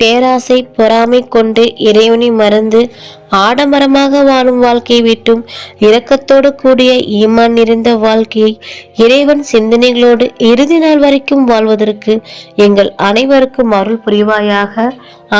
பேராசை பொறாமை கொண்டு இறைவனை மறந்து ஆடம்பரமாக வாழும் வாழ்க்கையை விட்டும் இரக்கத்தோடு கூடிய ஈமான் நிறைந்த வாழ்க்கையை இறைவன் சிந்தனைகளோடு இறுதி நாள் வரைக்கும் வாழ்வதற்கு எங்கள் அனைவருக்கும் அருள் புரிவாயாக.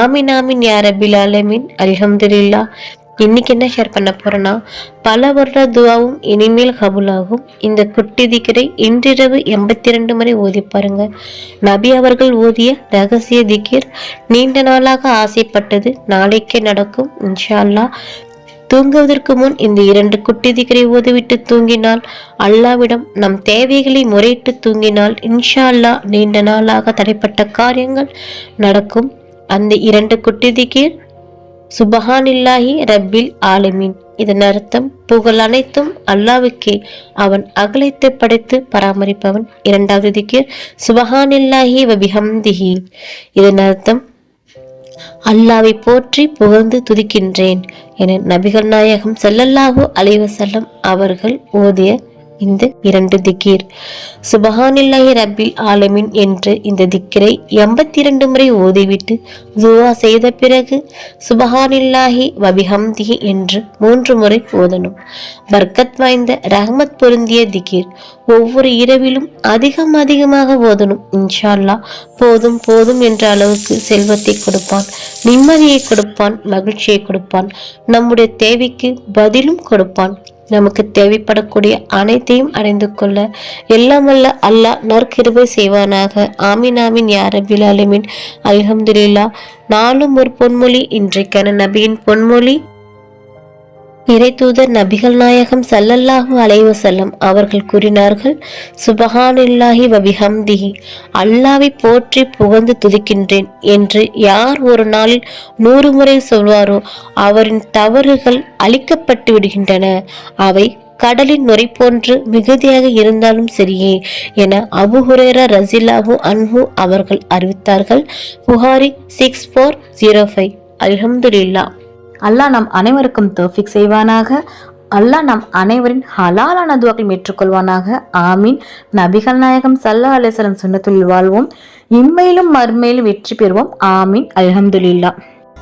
ஆமின் ஆமின் யாரபில் அலமின் ஆலமீன். இன்றைக்கி இன்னைக்கு என்ன ஷேர் பண்ண போறேன்னா பல வருட துவாவும் இனிமேல் கபுலாகும். இந்த குட்டி திக்கரை இன்றிரவு எண்பத்தி ரெண்டு முறை ஓதி பாருங்க. நபி அவர்கள் ஓதிய ரகசிய திக்கிர் நீண்ட நாளாக ஆசைப்பட்டது. நாளைக்கே நடக்கும் இன்ஷா அல்லாஹ் தூங்குவதற்கு முன் இந்த இரண்டு குட்டி திக்கரை ஓதுவிட்டு தூங்கினால் அல்லாவிடம் நம் தேவைகளை முறையிட்டு தூங்கினால் இன்ஷா நீண்ட நாளாக தடைப்பட்ட காரியங்கள் நடக்கும். அந்த இரண்டு குட்டி திக்கீர் சுபஹானில்லாஹி ரப்பில் ஆலமீன். இதன் அர்த்தம் புகழ் அனைத்தும் அல்லாவுக்கே அவன் அகலத்தை படைத்து பராமரிப்பவன். இரண்டாவது திக்கிர் சுபஹானில்லாஹி வபிஹம்திஹி. இதன் அர்த்தம் அல்லாவை போற்றி புகழ்ந்து துதிக்கின்றேன். என நபிகள் நாயகம் ஸல்லல்லாஹு அலைவசல்லம் அவர்கள் ஓதிய இந்த இரண்டு திக்கீர். சுபஹானில்லாஹி ரபில் ஆலமின் என்று இந்த திக்கிரை எண்பத்தி இரண்டு முறை ஓதிவிட்டு துவா செய்த பிறகு சுபஹானில்லாஹி வபிஹம்திஹி என்று மூன்று முறை ஓதணும். பர்க்கத் வாய்ந்த ரஹ்மத் பொருந்திய திக்கீர் ஒவ்வொரு இரவிலும் அதிகம் அதிகமாக ஓதணும். இன்ஷால்லா போதும் போதும் என்ற அளவுக்கு செல்வத்தை கொடுப்பான் நிம்மதியை கொடுப்பான் மகிழ்ச்சியை கொடுப்பான் நம்முடைய தேவைக்கு பதிலும் கொடுப்பான். நமக்கு தேவைப்படக்கூடிய அனைத்தையும் அடைந்து கொள்ள எல்லாம் அல்லாஹ் நற்கிருபை செய்வானாக. ஆமீன் ஆமீன் யார் அபில் அலமின் அல்ஹம்துலில்லா நாளும் ஒரு பொன்மொழி இன்றைக்கான நபியின் பொன்மொழி. இறைத்தூதர் நபிகள் நாயகம் சல்லல்லாஹு அலைவசல்லம் அவர்கள் கூறினார்கள் சுபஹானில்லாஹி வபிஹம்திஹி அல்லாவை போற்றி புகழ்ந்து துதிக்கின்றேன் என்று யார் ஒரு நாளில் நூறு முறை சொல்வாரோ அவரின் தவறுகள் அழிக்கப்பட்டு விடுகின்றன. அவை கடலின் நுரை போன்று மிகுதியாக இருந்தாலும் சரியே என அபு ஹுரேரா ரசிலாஹு அன்ஹு அவர்கள் அறிவித்தார்கள். Bukhari six four zero five. அல்ஹம்துல்லா அல்லாஹ் நம் அனைவருக்கும் தோஃபிக் செய்வானாக. அல்லாஹ் நம் அனைவரின் ஹலாலான துவாக்கள் ஏற்றுக்கொள்வானாக. ஆமீன். நபிகள் நாயகம் சல்லா அலிஸ்லம் சுண்ணத்துள் வாழ்வோம். இம்மையிலும் மறுமையிலும் வெற்றி பெறுவோம். ஆமீன். அலமதுல்லா